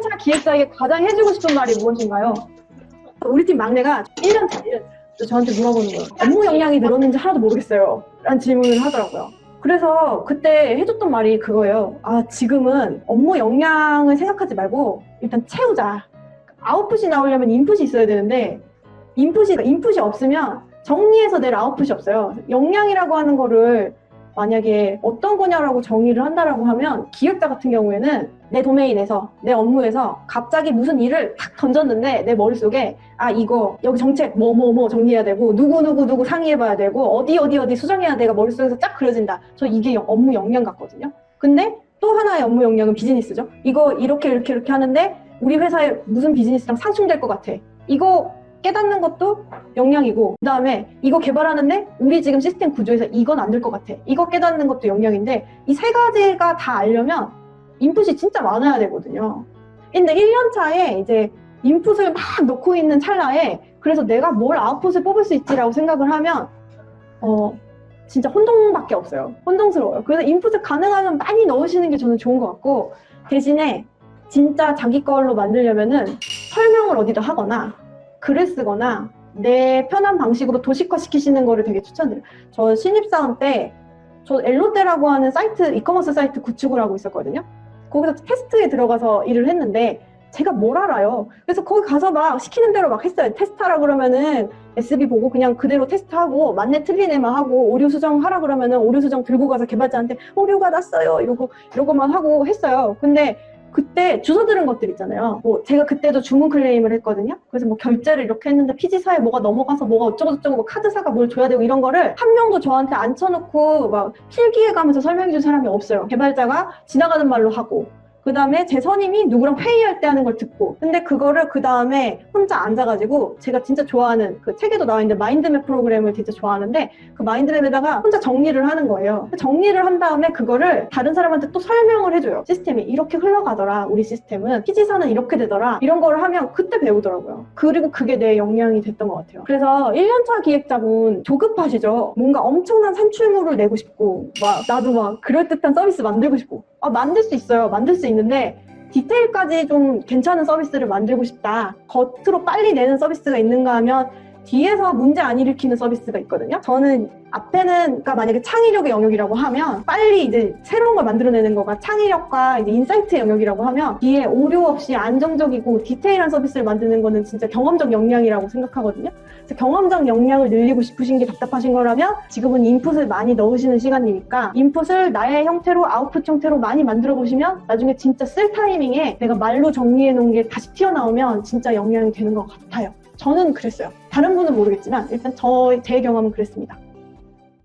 1년차 기획자에게 가장 해주고 싶은 말이 무엇인가요? 우리 팀 막내가 1년차, 1년차. 저한테 물어보는 거예요. 업무 역량이 늘었는지 하나도 모르겠어요. 라는 질문을 하더라고요. 그래서 그때 해줬던 말이 그거예요. 아, 지금은 업무 역량을 생각하지 말고 일단 채우자. 아웃풋이 나오려면 인풋이 있어야 되는데 인풋이, 인풋이 없으면 정리해서 낼 아웃풋이 없어요. 역량이라고 하는 거를 만약에 어떤 거냐라고 정의를 한다라고 하면 기획자 같은 경우에는 내 도메인에서 내 업무에서 갑자기 무슨 일을 탁 던졌는데 내 머릿속에 아 이거 여기 정책 뭐 뭐뭐 정리해야 되고 누구 누구 누구 상의해봐야 되고 어디 어디 어디 수정해야 돼가 머릿속에서 쫙 그려진다. 저 이게 영- 업무 역량 같거든요. 근데 또 하나의 업무 역량은 비즈니스죠. 이거 이렇게 이렇게 이렇게 하는데 우리 회사에 무슨 비즈니스랑 상충될 것 같아. 이거 깨닫는 것도 역량이고 그 다음에 이거 개발하는데 우리 지금 시스템 구조에서 이건 안 될 것 같아. 이거 깨닫는 것도 역량인데 이 세 가지가 다 알려면 인풋이 진짜 많아야 되거든요. 근데 1년 차에 이제 인풋을 막 넣고 있는 찰나에 그래서 내가 뭘 아웃풋을 뽑을 수 있지라고 생각을 하면 어 진짜 혼동밖에 없어요. 혼동스러워요. 그래서 인풋을 가능하면 많이 넣으시는 게 저는 좋은 것 같고 대신에 진짜 자기 걸로 만들려면은 설명을 어디다 하거나 글을 쓰거나 내 편한 방식으로 도식화 시키시는 거를 되게 추천드려요. 저 신입사원 때, 저 엘로떼라고 하는 사이트, 이커머스 사이트 구축을 하고 있었거든요. 거기서 테스트에 들어가서 일을 했는데, 제가 뭘 알아요. 그래서 거기 가서 막 시키는 대로 막 했어요. 테스트하라 그러면은 SB 보고 그냥 그대로 테스트하고, 맞네 틀리네만 하고, 오류 수정하라 그러면은 오류 수정 들고 가서 개발자한테 오류가 났어요. 이러고, 이러고만 하고 했어요. 근데 그때 주워 들은 것들 있잖아요. 뭐 제가 그때도 주문 클레임을 했거든요. 그래서 뭐 결제를 이렇게 했는데 피지사에 뭐가 넘어가서 뭐가 어쩌고저쩌고 뭐 카드사가 뭘 줘야 되고 이런 거를 한 명도 저한테 앉혀놓고 막 필기해 가면서 설명해 준 사람이 없어요. 개발자가 지나가는 말로 하고 그 다음에 제 선임이 누구랑 회의할 때 하는 걸 듣고 근데 그거를 그 다음에 혼자 앉아가지고 제가 진짜 좋아하는 그 책에도 나와 있는데 마인드맵 프로그램을 진짜 좋아하는데 그 마인드맵에다가 혼자 정리를 하는 거예요. 정리를 한 다음에 그거를 다른 사람한테 또 설명을 해줘요. 시스템이 이렇게 흘러가더라. 우리 시스템은 피지사는 이렇게 되더라. 이런 거를 하면 그때 배우더라고요. 그리고 그게 내 역량이 됐던 것 같아요. 그래서 1년차 기획자분 조급하시죠. 뭔가 엄청난 산출물을 내고 싶고 막 나도 막 그럴듯한 서비스 만들고 싶고 아, 만들 수 있어요. 만들 수 있는데 디테일까지 좀 괜찮은 서비스를 만들고 싶다. 겉으로 빨리 내는 서비스가 있는가 하면 뒤에서 문제 안 일으키는 서비스가 있거든요. 저는 앞에는 그러니까 만약에 창의력의 영역이라고 하면 빨리 이제 새로운 걸 만들어내는 거가 창의력과 이제 인사이트의 영역이라고 하면 뒤에 오류 없이 안정적이고 디테일한 서비스를 만드는 거는 진짜 경험적 역량이라고 생각하거든요. 그래서 경험적 역량을 늘리고 싶으신 게 답답하신 거라면 지금은 인풋을 많이 넣으시는 시간이니까 인풋을 나의 형태로 아웃풋 형태로 많이 만들어 보시면 나중에 진짜 쓸 타이밍에 내가 말로 정리해 놓은 게 다시 튀어나오면 진짜 역량이 되는 것 같아요. 저는 그랬어요. 다른 분은 모르겠지만 일단 저 제 경험은 그랬습니다.